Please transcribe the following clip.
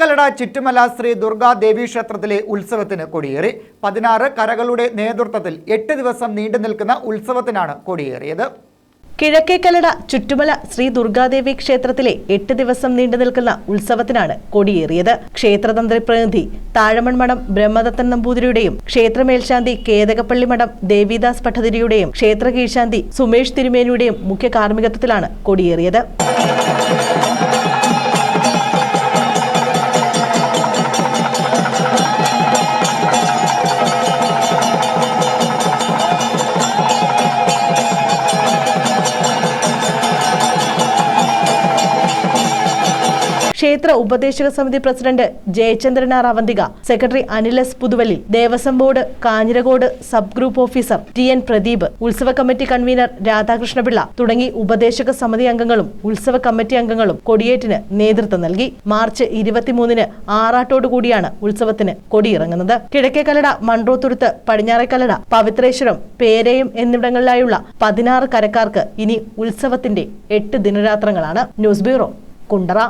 കല്ലട ചുറ്റുമല ശ്രീ ദുർഗാ ദേവി ക്ഷേത്രത്തിലെ ഉത്സവത്തിന് കൊടിയേറി. പതിനാറ് കരകളുടെ നേതൃത്വത്തിൽ എട്ട് ദിവസം നീണ്ടു നിൽക്കുന്ന ഉത്സവത്തിനാണ് കൊടിയേറിയത്. കിഴക്കേക്കലട ചുറ്റുമല ശ്രീ ദുർഗാദേവി ക്ഷേത്രത്തിലെ എട്ട് ദിവസം നീണ്ടു നിൽക്കുന്ന ഉത്സവത്തിനാണ് കൊടിയേറിയത്. ക്ഷേത്രതന്ത്രി പ്രതിനിധി താഴമൺ മഠം ബ്രഹ്മദത്തൻ നമ്പൂതിരിയുടെയും ക്ഷേത്രമേൽശാന്തി കേതകപ്പള്ളി മഠം ദേവിദാസ് ഭട്ടതിരിയുടെയും ക്ഷേത്ര കീഴ്ശാന്തി സുമേഷ് തിരുമേനിയുടെയും മുഖ്യ കാർമ്മികത്വത്തിലാണ് കൊടിയേറിയത്. ക്ഷേത്ര ഉപദേശക സമിതി president Jayachandran R Avanthika secretary Anil S Puthuvalli Devaswom board Kanjirakode sub group officer T N Pradeep ഉത്സവ കമ്മിറ്റി കൺവീനർ രാധാകൃഷ്ണപിള്ള തുടങ്ങി ഉപദേശക സമിതി അംഗങ്ങളും ഉത്സവ കമ്മിറ്റി അംഗങ്ങളും കൊടിയേറ്റിന് നേതൃത്വം നൽകി. മാർച്ച് ഇരുപത്തിമൂന്നിന് ആറാട്ടോടുകൂടിയാണ് ഉത്സവത്തിന് കൊടിയിറങ്ങുന്നത്. കിഴക്കേക്കല്ലട മൺട്രോത്തുരുത്ത് പടിഞ്ഞാറേക്കല്ലട പവിത്രേശ്വരം പേരയും എന്നിവിടങ്ങളിലായുള്ള പതിനാറ് കരക്കാർക്ക് ഇനി ഉത്സവത്തിന്റെ എട്ട് ദിനരാത്രങ്ങളാണ്. News bureau Kundara.